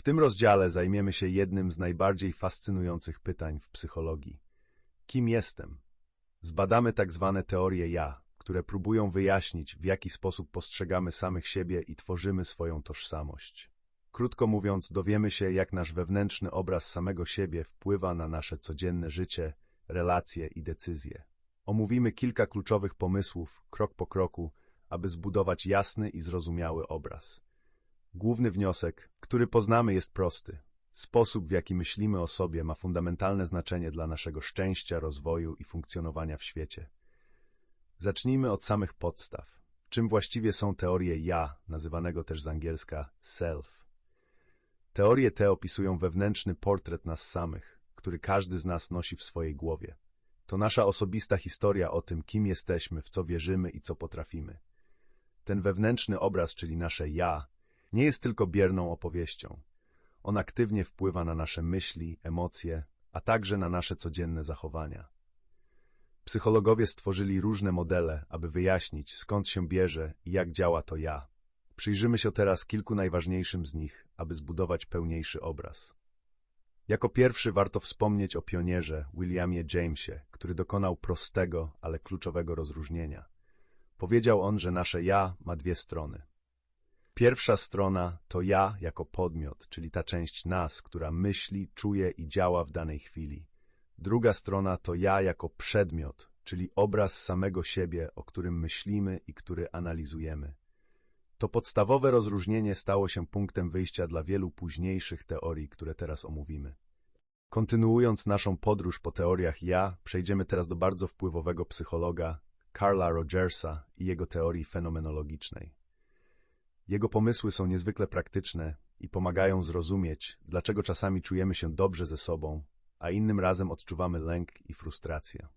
W tym rozdziale zajmiemy się jednym z najbardziej fascynujących pytań w psychologii. Kim jestem? Zbadamy tak zwane teorie ja, które próbują wyjaśnić, w jaki sposób postrzegamy samych siebie i tworzymy swoją tożsamość. Krótko mówiąc, dowiemy się, jak nasz wewnętrzny obraz samego siebie wpływa na nasze codzienne życie, relacje i decyzje. Omówimy kilka kluczowych pomysłów, krok po kroku, aby zbudować jasny i zrozumiały obraz. Główny wniosek, który poznamy, jest prosty. Sposób, w jaki myślimy o sobie, ma fundamentalne znaczenie dla naszego szczęścia, rozwoju i funkcjonowania w świecie. Zacznijmy od samych podstaw. Czym właściwie są teorie ja, nazywanego też z angielska self? Teorie te opisują wewnętrzny portret nas samych, który każdy z nas nosi w swojej głowie. To nasza osobista historia o tym, kim jesteśmy, w co wierzymy i co potrafimy. Ten wewnętrzny obraz, czyli nasze ja, nie jest tylko bierną opowieścią. On aktywnie wpływa na nasze myśli, emocje, a także na nasze codzienne zachowania. Psychologowie stworzyli różne modele, aby wyjaśnić, skąd się bierze i jak działa to ja. Przyjrzymy się teraz kilku najważniejszym z nich, aby zbudować pełniejszy obraz. Jako pierwszy warto wspomnieć o pionierze Williamie Jamesie, który dokonał prostego, ale kluczowego rozróżnienia. Powiedział on, że nasze ja ma dwie strony. Pierwsza strona to ja jako podmiot, czyli ta część nas, która myśli, czuje i działa w danej chwili. Druga strona to ja jako przedmiot, czyli obraz samego siebie, o którym myślimy i który analizujemy. To podstawowe rozróżnienie stało się punktem wyjścia dla wielu późniejszych teorii, które teraz omówimy. Kontynuując naszą podróż po teoriach ja, przejdziemy teraz do bardzo wpływowego psychologa Carla Rogersa i jego teorii fenomenologicznej. Jego pomysły są niezwykle praktyczne i pomagają zrozumieć, dlaczego czasami czujemy się dobrze ze sobą, a innym razem odczuwamy lęk i frustrację.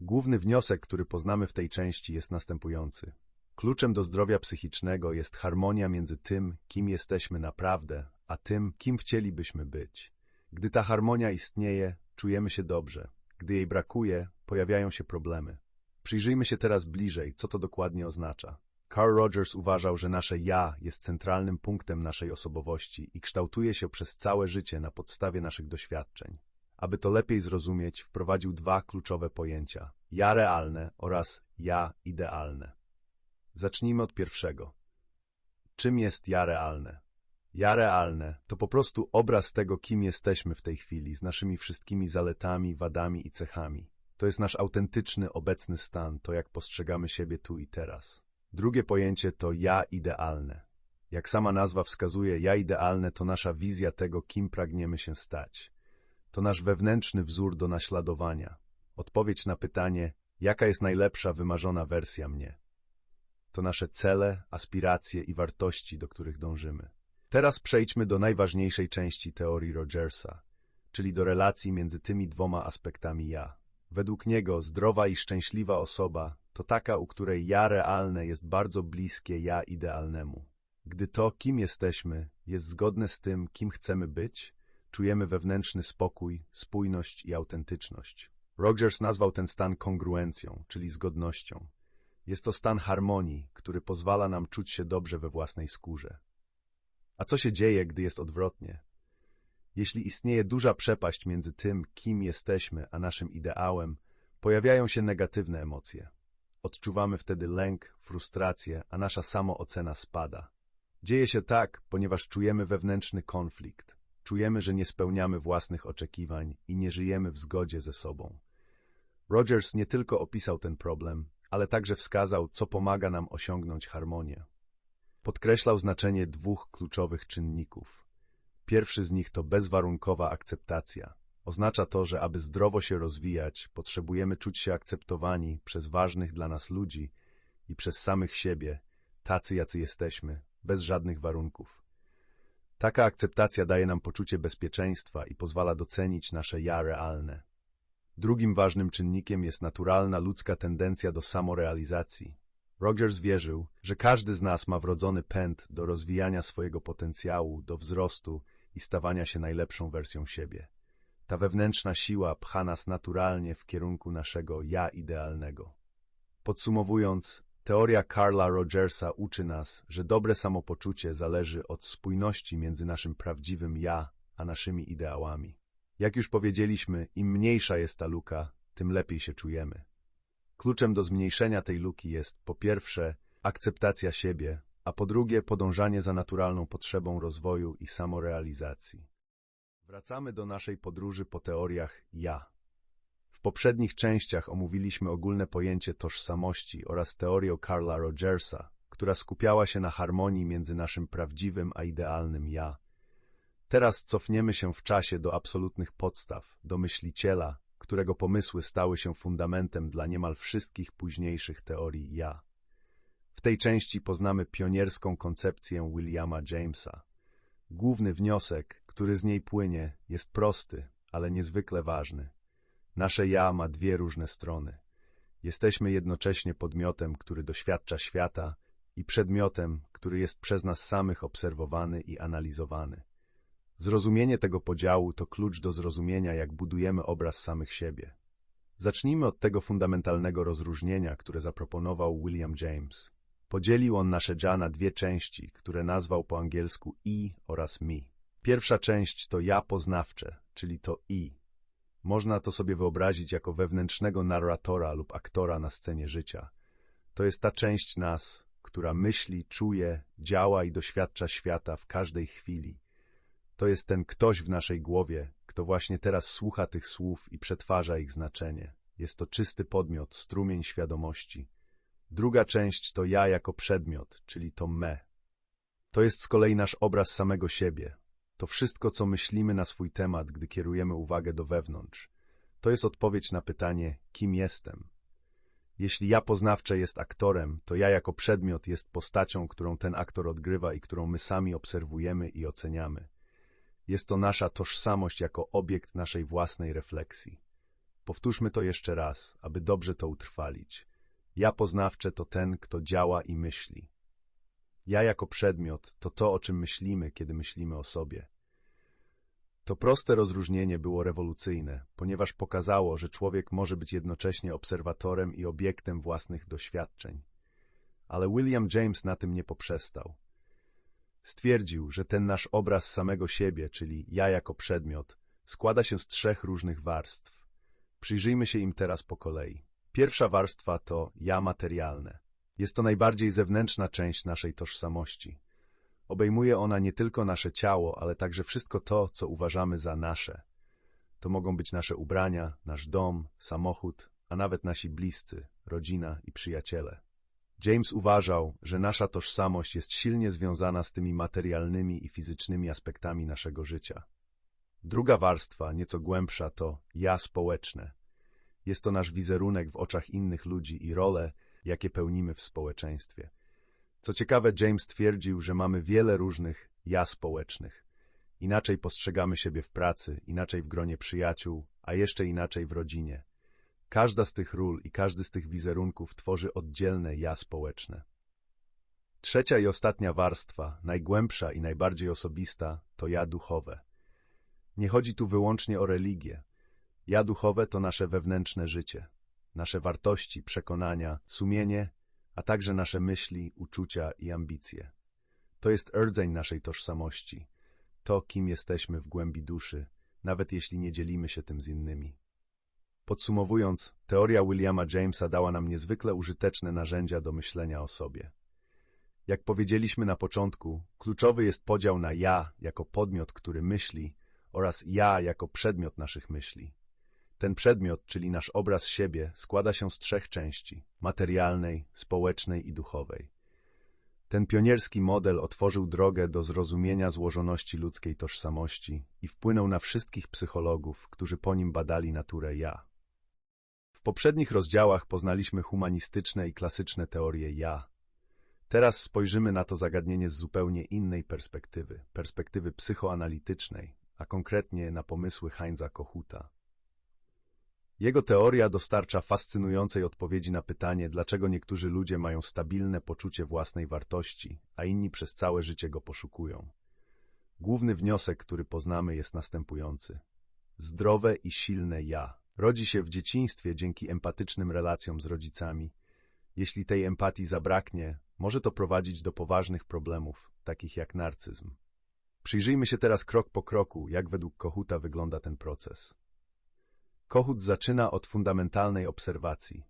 Główny wniosek, który poznamy w tej części jest następujący. Kluczem do zdrowia psychicznego jest harmonia między tym, kim jesteśmy naprawdę, a tym, kim chcielibyśmy być. Gdy ta harmonia istnieje, czujemy się dobrze. Gdy jej brakuje, pojawiają się problemy. Przyjrzyjmy się teraz bliżej, co to dokładnie oznacza. Carl Rogers uważał, że nasze ja jest centralnym punktem naszej osobowości i kształtuje się przez całe życie na podstawie naszych doświadczeń. Aby to lepiej zrozumieć, wprowadził dwa kluczowe pojęcia: ja realne oraz ja idealne. Zacznijmy od pierwszego. Czym jest ja realne? Ja realne to po prostu obraz tego, kim jesteśmy w tej chwili, z naszymi wszystkimi zaletami, wadami i cechami. To jest nasz autentyczny, obecny stan, to jak postrzegamy siebie tu i teraz. Drugie pojęcie to ja idealne. Jak sama nazwa wskazuje, ja idealne to nasza wizja tego, kim pragniemy się stać. To nasz wewnętrzny wzór do naśladowania. Odpowiedź na pytanie, jaka jest najlepsza, wymarzona wersja mnie. To nasze cele, aspiracje i wartości, do których dążymy. Teraz przejdźmy do najważniejszej części teorii Rogersa, czyli do relacji między tymi dwoma aspektami ja. Według niego zdrowa i szczęśliwa osoba to taka, u której ja realne jest bardzo bliskie ja idealnemu. Gdy to, kim jesteśmy, jest zgodne z tym, kim chcemy być, czujemy wewnętrzny spokój, spójność i autentyczność. Rogers nazwał ten stan kongruencją, czyli zgodnością. Jest to stan harmonii, który pozwala nam czuć się dobrze we własnej skórze. A co się dzieje, gdy jest odwrotnie? Jeśli istnieje duża przepaść między tym, kim jesteśmy, a naszym ideałem, pojawiają się negatywne emocje. Odczuwamy wtedy lęk, frustrację, a nasza samoocena spada. Dzieje się tak, ponieważ czujemy wewnętrzny konflikt. Czujemy, że nie spełniamy własnych oczekiwań i nie żyjemy w zgodzie ze sobą. Rogers nie tylko opisał ten problem, ale także wskazał, co pomaga nam osiągnąć harmonię. Podkreślał znaczenie dwóch kluczowych czynników. Pierwszy z nich to bezwarunkowa akceptacja. Oznacza to, że aby zdrowo się rozwijać, potrzebujemy czuć się akceptowani przez ważnych dla nas ludzi i przez samych siebie, tacy jacy jesteśmy, bez żadnych warunków. Taka akceptacja daje nam poczucie bezpieczeństwa i pozwala docenić nasze ja realne. Drugim ważnym czynnikiem jest naturalna ludzka tendencja do samorealizacji. Rogers wierzył, że każdy z nas ma wrodzony pęd do rozwijania swojego potencjału, do wzrostu i stawania się najlepszą wersją siebie. Ta wewnętrzna siła pcha nas naturalnie w kierunku naszego ja idealnego. Podsumowując, Teoria Karla Rogersa uczy nas, że dobre samopoczucie zależy od spójności między naszym prawdziwym ja a naszymi ideałami. Jak już powiedzieliśmy, im mniejsza jest ta luka, tym lepiej się czujemy. Kluczem do zmniejszenia tej luki jest po pierwsze akceptacja siebie, a po drugie podążanie za naturalną potrzebą rozwoju i samorealizacji. Wracamy do naszej podróży po teoriach ja. W poprzednich częściach omówiliśmy ogólne pojęcie tożsamości oraz teorię Karla Rogersa, która skupiała się na harmonii między naszym prawdziwym a idealnym ja. Teraz cofniemy się w czasie do absolutnych podstaw, do myśliciela, którego pomysły stały się fundamentem dla niemal wszystkich późniejszych teorii ja. W tej części poznamy pionierską koncepcję Williama Jamesa. Główny wniosek, który z niej płynie, jest prosty, ale niezwykle ważny. Nasze ja ma dwie różne strony. Jesteśmy jednocześnie podmiotem, który doświadcza świata i przedmiotem, który jest przez nas samych obserwowany i analizowany. Zrozumienie tego podziału to klucz do zrozumienia, jak budujemy obraz samych siebie. Zacznijmy od tego fundamentalnego rozróżnienia, które zaproponował William James. Podzielił on nasze ja na dwie części, które nazwał po angielsku i oraz mi. Pierwsza część to ja poznawcze, czyli to i. Można to sobie wyobrazić jako wewnętrznego narratora lub aktora na scenie życia. To jest ta część nas, która myśli, czuje, działa i doświadcza świata w każdej chwili. To jest ten ktoś w naszej głowie, kto właśnie teraz słucha tych słów i przetwarza ich znaczenie. Jest to czysty podmiot, strumień świadomości. Druga część to ja jako przedmiot, czyli to me. To jest z kolei nasz obraz samego siebie. To wszystko, co myślimy na swój temat, gdy kierujemy uwagę do wewnątrz. To jest odpowiedź na pytanie, kim jestem. Jeśli ja poznawcze jest aktorem, to ja jako przedmiot jest postacią, którą ten aktor odgrywa i którą my sami obserwujemy i oceniamy. Jest to nasza tożsamość jako obiekt naszej własnej refleksji. Powtórzmy to jeszcze raz, aby dobrze to utrwalić. Ja poznawcze to ten, kto działa i myśli. Ja jako przedmiot to to, o czym myślimy, kiedy myślimy o sobie. To proste rozróżnienie było rewolucyjne, ponieważ pokazało, że człowiek może być jednocześnie obserwatorem i obiektem własnych doświadczeń. Ale William James na tym nie poprzestał. Stwierdził, że ten nasz obraz samego siebie, czyli ja jako przedmiot, składa się z trzech różnych warstw. Przyjrzyjmy się im teraz po kolei. Pierwsza warstwa to ja materialne. Jest to najbardziej zewnętrzna część naszej tożsamości. Obejmuje ona nie tylko nasze ciało, ale także wszystko to, co uważamy za nasze. To mogą być nasze ubrania, nasz dom, samochód, a nawet nasi bliscy, rodzina i przyjaciele. James uważał, że nasza tożsamość jest silnie związana z tymi materialnymi i fizycznymi aspektami naszego życia. Druga warstwa, nieco głębsza, to ja społeczne. Jest to nasz wizerunek w oczach innych ludzi i role, jakie pełnimy w społeczeństwie. Co ciekawe, James twierdził, że mamy wiele różnych ja społecznych. Inaczej postrzegamy siebie w pracy, inaczej w gronie przyjaciół, a jeszcze inaczej w rodzinie. Każda z tych ról i każdy z tych wizerunków tworzy oddzielne ja społeczne. Trzecia i ostatnia warstwa, najgłębsza i najbardziej osobista, to ja duchowe. Nie chodzi tu wyłącznie o religię. Ja duchowe to nasze wewnętrzne życie, nasze wartości, przekonania, sumienie, a także nasze myśli, uczucia i ambicje. To jest rdzeń naszej tożsamości, to, kim jesteśmy w głębi duszy, nawet jeśli nie dzielimy się tym z innymi. Podsumowując, teoria Williama Jamesa dała nam niezwykle użyteczne narzędzia do myślenia o sobie. Jak powiedzieliśmy na początku, kluczowy jest podział na ja jako podmiot, który myśli, oraz ja jako przedmiot naszych myśli. Ten przedmiot, czyli nasz obraz siebie, składa się z trzech części materialnej, społecznej i duchowej. Ten pionierski model otworzył drogę do zrozumienia złożoności ludzkiej tożsamości i wpłynął na wszystkich psychologów, którzy po nim badali naturę ja. W poprzednich rozdziałach poznaliśmy humanistyczne i klasyczne teorie ja. Teraz spojrzymy na to zagadnienie z zupełnie innej perspektywy, perspektywy psychoanalitycznej, a konkretnie na pomysły Heinza Kochuta. Jego teoria dostarcza fascynującej odpowiedzi na pytanie, dlaczego niektórzy ludzie mają stabilne poczucie własnej wartości, a inni przez całe życie go poszukują. Główny wniosek, który poznamy, jest następujący. Zdrowe i silne ja rodzi się w dzieciństwie dzięki empatycznym relacjom z rodzicami. Jeśli tej empatii zabraknie, może to prowadzić do poważnych problemów, takich jak narcyzm. Przyjrzyjmy się teraz krok po kroku, jak według Kohuta wygląda ten proces. Kohut zaczyna od fundamentalnej obserwacji.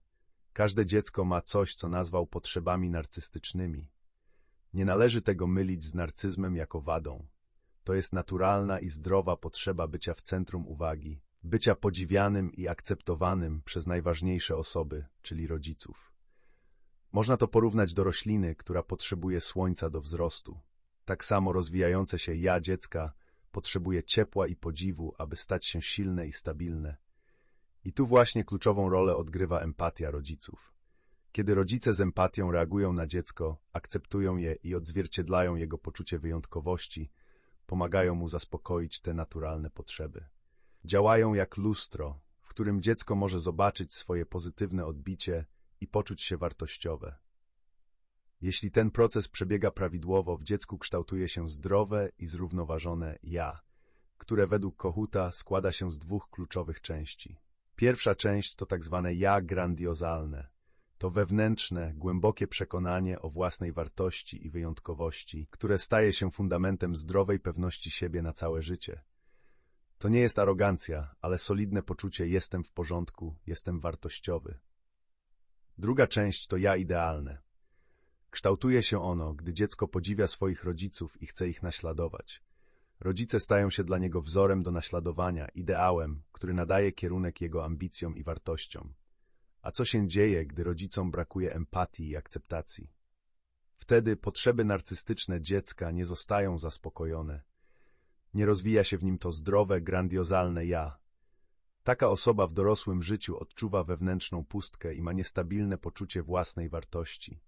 Każde dziecko ma coś, co nazwał potrzebami narcystycznymi. Nie należy tego mylić z narcyzmem jako wadą. To jest naturalna i zdrowa potrzeba bycia w centrum uwagi, bycia podziwianym i akceptowanym przez najważniejsze osoby, czyli rodziców. Można to porównać do rośliny, która potrzebuje słońca do wzrostu. Tak samo rozwijające się ja dziecka potrzebuje ciepła i podziwu, aby stać się silne i stabilne. I tu właśnie kluczową rolę odgrywa empatia rodziców. Kiedy rodzice z empatią reagują na dziecko, akceptują je i odzwierciedlają jego poczucie wyjątkowości, pomagają mu zaspokoić te naturalne potrzeby. Działają jak lustro, w którym dziecko może zobaczyć swoje pozytywne odbicie i poczuć się wartościowe. Jeśli ten proces przebiega prawidłowo, w dziecku kształtuje się zdrowe i zrównoważone ja, które według Kohuta składa się z dwóch kluczowych części. Pierwsza część to tak zwane ja grandiozalne. To wewnętrzne, głębokie przekonanie o własnej wartości i wyjątkowości, które staje się fundamentem zdrowej pewności siebie na całe życie. To nie jest arogancja, ale solidne poczucie jestem w porządku, jestem wartościowy. Druga część to ja idealne. Kształtuje się ono, gdy dziecko podziwia swoich rodziców i chce ich naśladować. Rodzice stają się dla niego wzorem do naśladowania, ideałem, który nadaje kierunek jego ambicjom i wartościom. A co się dzieje, gdy rodzicom brakuje empatii i akceptacji? Wtedy potrzeby narcystyczne dziecka nie zostają zaspokojone. Nie rozwija się w nim to zdrowe, grandiozalne ja. Taka osoba w dorosłym życiu odczuwa wewnętrzną pustkę i ma niestabilne poczucie własnej wartości.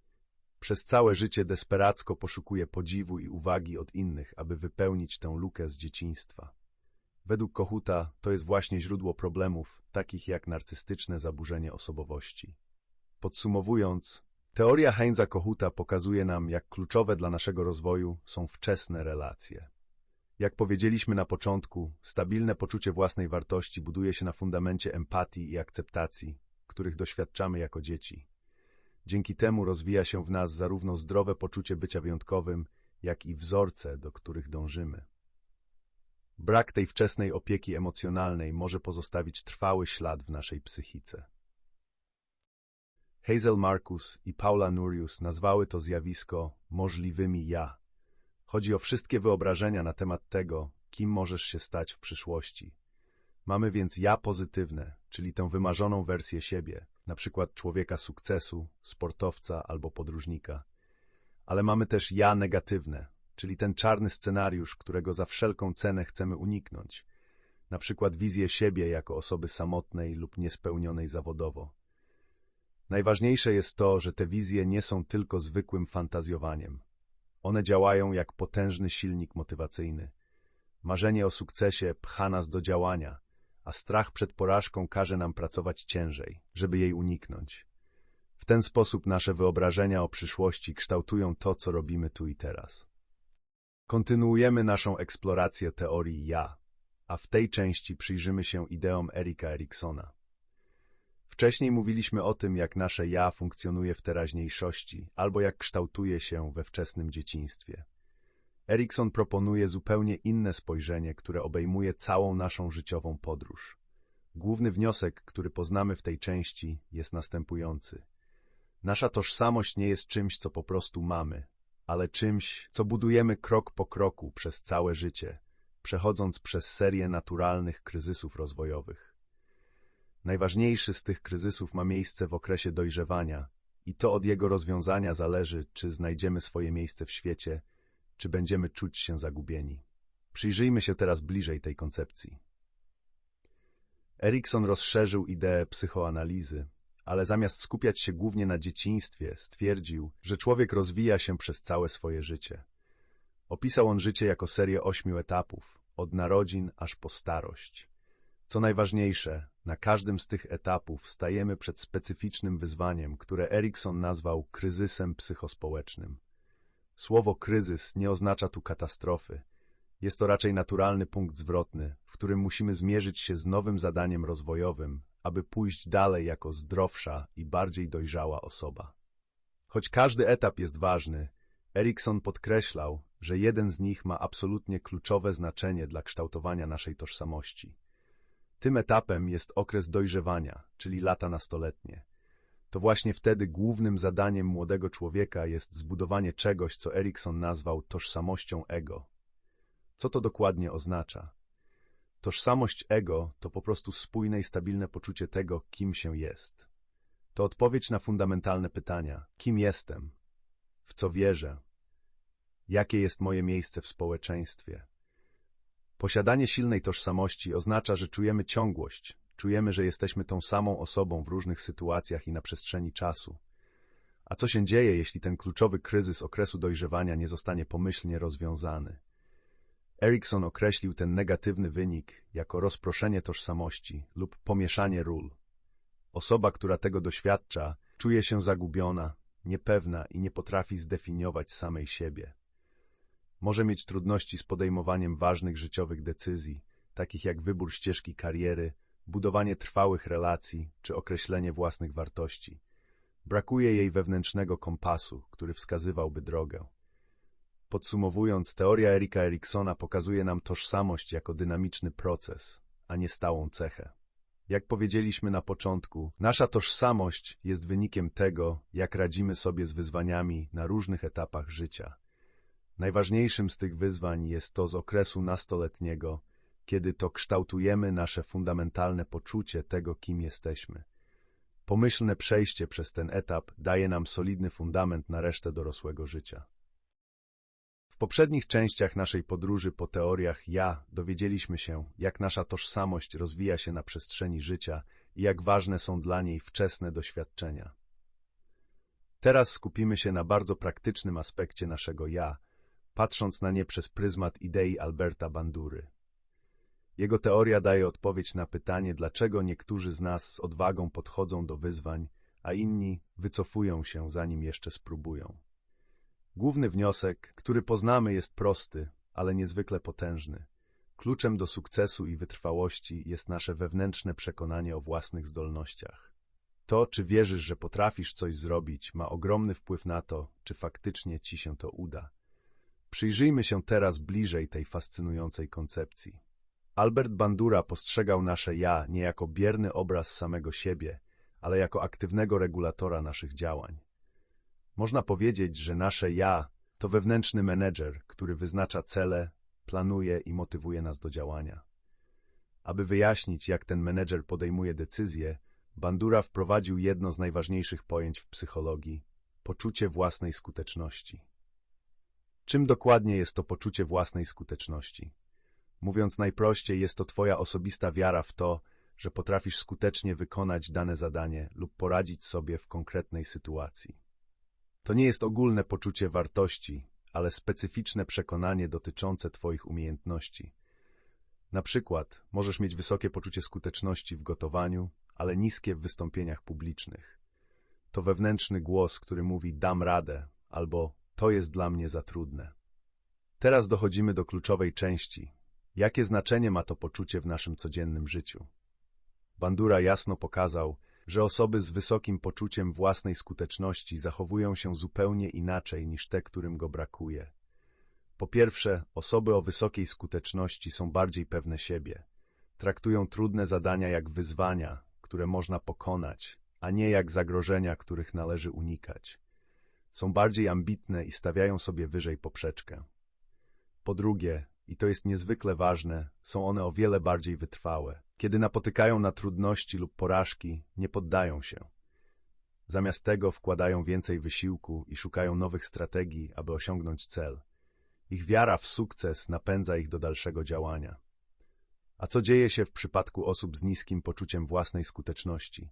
Przez całe życie desperacko poszukuje podziwu i uwagi od innych, aby wypełnić tę lukę z dzieciństwa. Według Kohuta to jest właśnie źródło problemów, takich jak narcystyczne zaburzenie osobowości. Podsumowując, teoria Heinza Kohuta pokazuje nam, jak kluczowe dla naszego rozwoju są wczesne relacje. Jak powiedzieliśmy na początku, stabilne poczucie własnej wartości buduje się na fundamencie empatii i akceptacji, których doświadczamy jako dzieci. Dzięki temu rozwija się w nas zarówno zdrowe poczucie bycia wyjątkowym, jak i wzorce, do których dążymy. Brak tej wczesnej opieki emocjonalnej może pozostawić trwały ślad w naszej psychice. Hazel Marcus i Paula Nurius nazwały to zjawisko możliwymi ja. Chodzi o wszystkie wyobrażenia na temat tego, kim możesz się stać w przyszłości. Mamy więc ja pozytywne, czyli tę wymarzoną wersję siebie, na przykład człowieka sukcesu, sportowca albo podróżnika. Ale mamy też ja negatywne, czyli ten czarny scenariusz, którego za wszelką cenę chcemy uniknąć. Na przykład wizję siebie jako osoby samotnej lub niespełnionej zawodowo. Najważniejsze jest to, że te wizje nie są tylko zwykłym fantazjowaniem. One działają jak potężny silnik motywacyjny. Marzenie o sukcesie pcha nas do działania, a strach przed porażką każe nam pracować ciężej, żeby jej uniknąć. W ten sposób nasze wyobrażenia o przyszłości kształtują to, co robimy tu i teraz. Kontynuujemy naszą eksplorację teorii ja, a w tej części przyjrzymy się ideom Erika Eriksona. Wcześniej mówiliśmy o tym, jak nasze ja funkcjonuje w teraźniejszości albo jak kształtuje się we wczesnym dzieciństwie. Erikson proponuje zupełnie inne spojrzenie, które obejmuje całą naszą życiową podróż. Główny wniosek, który poznamy w tej części, jest następujący. Nasza tożsamość nie jest czymś, co po prostu mamy, ale czymś, co budujemy krok po kroku przez całe życie, przechodząc przez serię naturalnych kryzysów rozwojowych. Najważniejszy z tych kryzysów ma miejsce w okresie dojrzewania i to od jego rozwiązania zależy, czy znajdziemy swoje miejsce w świecie, czy będziemy czuć się zagubieni. Przyjrzyjmy się teraz bliżej tej koncepcji. Erikson rozszerzył ideę psychoanalizy, ale zamiast skupiać się głównie na dzieciństwie, stwierdził, że człowiek rozwija się przez całe swoje życie. Opisał on życie jako serię ośmiu etapów, od narodzin aż po starość. Co najważniejsze, na każdym z tych etapów stajemy przed specyficznym wyzwaniem, które Erikson nazwał kryzysem psychospołecznym. Słowo kryzys nie oznacza tu katastrofy. Jest to raczej naturalny punkt zwrotny, w którym musimy zmierzyć się z nowym zadaniem rozwojowym, aby pójść dalej jako zdrowsza i bardziej dojrzała osoba. Choć każdy etap jest ważny, Erikson podkreślał, że jeden z nich ma absolutnie kluczowe znaczenie dla kształtowania naszej tożsamości. Tym etapem jest okres dojrzewania, czyli lata nastoletnie. To właśnie wtedy głównym zadaniem młodego człowieka jest zbudowanie czegoś, co Erikson nazwał tożsamością ego. Co to dokładnie oznacza? Tożsamość ego to po prostu spójne i stabilne poczucie tego, kim się jest. To odpowiedź na fundamentalne pytania: kim jestem? W co wierzę? Jakie jest moje miejsce w społeczeństwie? Posiadanie silnej tożsamości oznacza, że czujemy ciągłość, czujemy, że jesteśmy tą samą osobą w różnych sytuacjach i na przestrzeni czasu. A co się dzieje, jeśli ten kluczowy kryzys okresu dojrzewania nie zostanie pomyślnie rozwiązany? Erikson określił ten negatywny wynik jako rozproszenie tożsamości lub pomieszanie ról. Osoba, która tego doświadcza, czuje się zagubiona, niepewna i nie potrafi zdefiniować samej siebie. Może mieć trudności z podejmowaniem ważnych życiowych decyzji, takich jak wybór ścieżki kariery, budowanie trwałych relacji czy określenie własnych wartości. Brakuje jej wewnętrznego kompasu, który wskazywałby drogę. Podsumowując, teoria Erika Eriksona pokazuje nam tożsamość jako dynamiczny proces, a nie stałą cechę. Jak powiedzieliśmy na początku, nasza tożsamość jest wynikiem tego, jak radzimy sobie z wyzwaniami na różnych etapach życia. Najważniejszym z tych wyzwań jest to z okresu nastoletniego, kiedy to kształtujemy nasze fundamentalne poczucie tego, kim jesteśmy. Pomyślne przejście przez ten etap daje nam solidny fundament na resztę dorosłego życia. W poprzednich częściach naszej podróży po teoriach ja dowiedzieliśmy się, jak nasza tożsamość rozwija się na przestrzeni życia i jak ważne są dla niej wczesne doświadczenia. Teraz skupimy się na bardzo praktycznym aspekcie naszego ja, patrząc na nie przez pryzmat idei Alberta Bandury. Jego teoria daje odpowiedź na pytanie, dlaczego niektórzy z nas z odwagą podchodzą do wyzwań, a inni wycofują się, zanim jeszcze spróbują. Główny wniosek, który poznamy, jest prosty, ale niezwykle potężny. Kluczem do sukcesu i wytrwałości jest nasze wewnętrzne przekonanie o własnych zdolnościach. To, czy wierzysz, że potrafisz coś zrobić, ma ogromny wpływ na to, czy faktycznie ci się to uda. Przyjrzyjmy się teraz bliżej tej fascynującej koncepcji. Albert Bandura postrzegał nasze ja nie jako bierny obraz samego siebie, ale jako aktywnego regulatora naszych działań. Można powiedzieć, że nasze ja to wewnętrzny menedżer, który wyznacza cele, planuje i motywuje nas do działania. Aby wyjaśnić, jak ten menedżer podejmuje decyzje, Bandura wprowadził jedno z najważniejszych pojęć w psychologii poczucie własnej skuteczności. Czym dokładnie jest to poczucie własnej skuteczności? Mówiąc najprościej, jest to Twoja osobista wiara w to, że potrafisz skutecznie wykonać dane zadanie lub poradzić sobie w konkretnej sytuacji. To nie jest ogólne poczucie wartości, ale specyficzne przekonanie dotyczące Twoich umiejętności. Na przykład możesz mieć wysokie poczucie skuteczności w gotowaniu, ale niskie w wystąpieniach publicznych. To wewnętrzny głos, który mówi dam radę albo to jest dla mnie za trudne. Teraz dochodzimy do kluczowej części. Jakie znaczenie ma to poczucie w naszym codziennym życiu? Bandura jasno pokazał, że osoby z wysokim poczuciem własnej skuteczności zachowują się zupełnie inaczej niż te, którym go brakuje. Po pierwsze, osoby o wysokiej skuteczności są bardziej pewne siebie. Traktują trudne zadania jak wyzwania, które można pokonać, a nie jak zagrożenia, których należy unikać. Są bardziej ambitne i stawiają sobie wyżej poprzeczkę. Po drugie, i to jest niezwykle ważne, są one o wiele bardziej wytrwałe. Kiedy napotykają na trudności lub porażki, nie poddają się. Zamiast tego wkładają więcej wysiłku i szukają nowych strategii, aby osiągnąć cel. Ich wiara w sukces napędza ich do dalszego działania. A co dzieje się w przypadku osób z niskim poczuciem własnej skuteczności?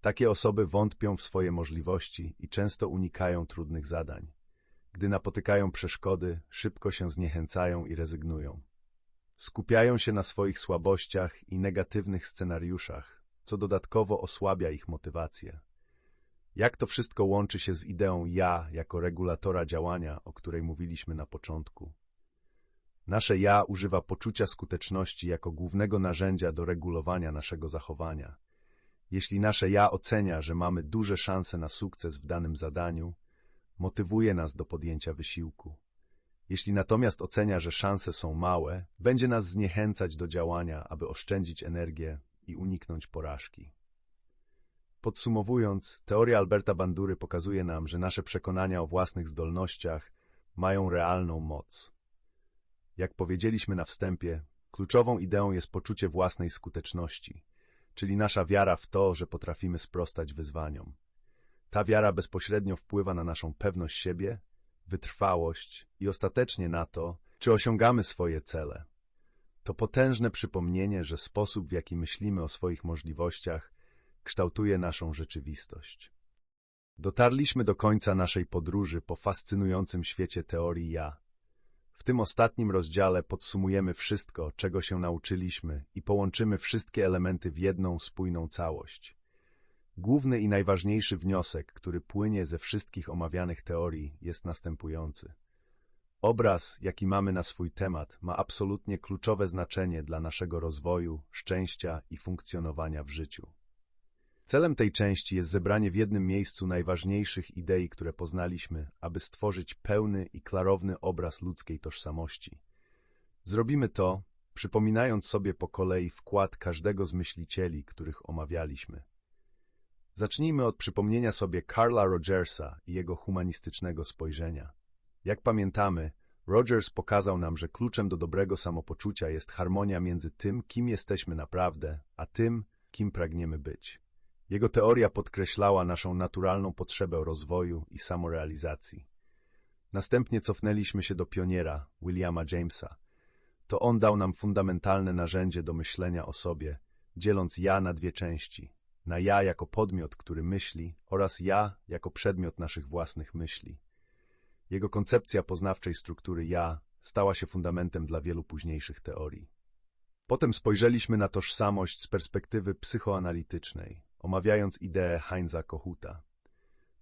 Takie osoby wątpią w swoje możliwości i często unikają trudnych zadań. Gdy napotykają przeszkody, szybko się zniechęcają i rezygnują. Skupiają się na swoich słabościach i negatywnych scenariuszach, co dodatkowo osłabia ich motywację. Jak to wszystko łączy się z ideą ja jako regulatora działania, o której mówiliśmy na początku? Nasze ja używa poczucia skuteczności jako głównego narzędzia do regulowania naszego zachowania. Jeśli nasze ja ocenia, że mamy duże szanse na sukces w danym zadaniu, motywuje nas do podjęcia wysiłku. Jeśli natomiast ocenia, że szanse są małe, będzie nas zniechęcać do działania, aby oszczędzić energię i uniknąć porażki. Podsumowując, teoria Alberta Bandury pokazuje nam, że nasze przekonania o własnych zdolnościach mają realną moc. Jak powiedzieliśmy na wstępie, kluczową ideą jest poczucie własnej skuteczności, czyli nasza wiara w to, że potrafimy sprostać wyzwaniom. Ta wiara bezpośrednio wpływa na naszą pewność siebie, wytrwałość i ostatecznie na to, czy osiągamy swoje cele. To potężne przypomnienie, że sposób, w jaki myślimy o swoich możliwościach, kształtuje naszą rzeczywistość. Dotarliśmy do końca naszej podróży po fascynującym świecie teorii ja. W tym ostatnim rozdziale podsumujemy wszystko, czego się nauczyliśmy i połączymy wszystkie elementy w jedną spójną całość. Główny i najważniejszy wniosek, który płynie ze wszystkich omawianych teorii, jest następujący. Obraz, jaki mamy na swój temat, ma absolutnie kluczowe znaczenie dla naszego rozwoju, szczęścia i funkcjonowania w życiu. Celem tej części jest zebranie w jednym miejscu najważniejszych idei, które poznaliśmy, aby stworzyć pełny i klarowny obraz ludzkiej tożsamości. Zrobimy to, przypominając sobie po kolei wkład każdego z myślicieli, których omawialiśmy. Zacznijmy od przypomnienia sobie Carla Rogersa i jego humanistycznego spojrzenia. Jak pamiętamy, Rogers pokazał nam, że kluczem do dobrego samopoczucia jest harmonia między tym, kim jesteśmy naprawdę, a tym, kim pragniemy być. Jego teoria podkreślała naszą naturalną potrzebę rozwoju i samorealizacji. Następnie cofnęliśmy się do pioniera, Williama Jamesa. To on dał nam fundamentalne narzędzie do myślenia o sobie, dzieląc ja na dwie części. Na ja jako podmiot, który myśli, oraz ja jako przedmiot naszych własnych myśli. Jego koncepcja poznawczej struktury ja stała się fundamentem dla wielu późniejszych teorii. Potem spojrzeliśmy na tożsamość z perspektywy psychoanalitycznej, omawiając ideę Heinza Kohuta.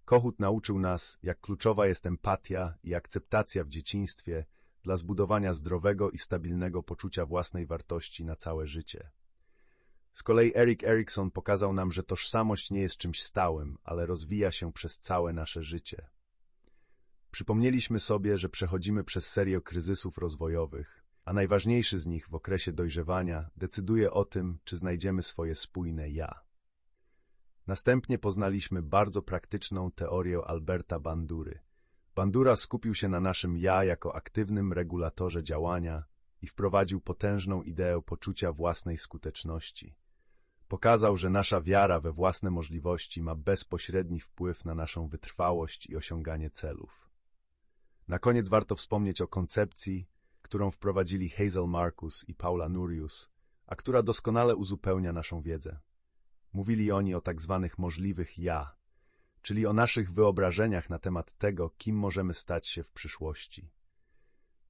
Kohut nauczył nas, jak kluczowa jest empatia i akceptacja w dzieciństwie dla zbudowania zdrowego i stabilnego poczucia własnej wartości na całe życie. Z kolei Erik Erikson pokazał nam, że tożsamość nie jest czymś stałym, ale rozwija się przez całe nasze życie. Przypomnieliśmy sobie, że przechodzimy przez serię kryzysów rozwojowych, a najważniejszy z nich w okresie dojrzewania decyduje o tym, czy znajdziemy swoje spójne ja. Następnie poznaliśmy bardzo praktyczną teorię Alberta Bandury. Bandura skupił się na naszym ja jako aktywnym regulatorze działania i wprowadził potężną ideę poczucia własnej skuteczności. Pokazał, że nasza wiara we własne możliwości ma bezpośredni wpływ na naszą wytrwałość i osiąganie celów. Na koniec warto wspomnieć o koncepcji, którą wprowadzili Hazel Marcus i Paula Nurius, a która doskonale uzupełnia naszą wiedzę. Mówili oni o tak zwanych możliwych ja, czyli o naszych wyobrażeniach na temat tego, kim możemy stać się w przyszłości.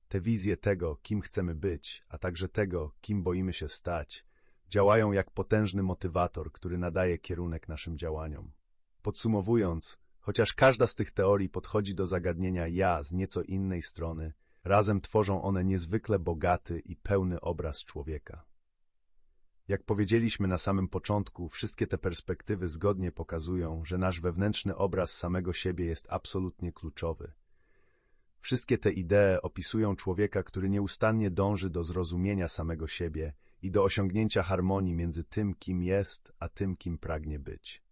Te wizje tego, kim chcemy być, a także tego, kim boimy się stać, działają jak potężny motywator, który nadaje kierunek naszym działaniom. Podsumowując, chociaż każda z tych teorii podchodzi do zagadnienia ja z nieco innej strony, razem tworzą one niezwykle bogaty i pełny obraz człowieka. Jak powiedzieliśmy na samym początku, wszystkie te perspektywy zgodnie pokazują, że nasz wewnętrzny obraz samego siebie jest absolutnie kluczowy. Wszystkie te idee opisują człowieka, który nieustannie dąży do zrozumienia samego siebie i do osiągnięcia harmonii między tym, kim jest, a tym, kim pragnie być.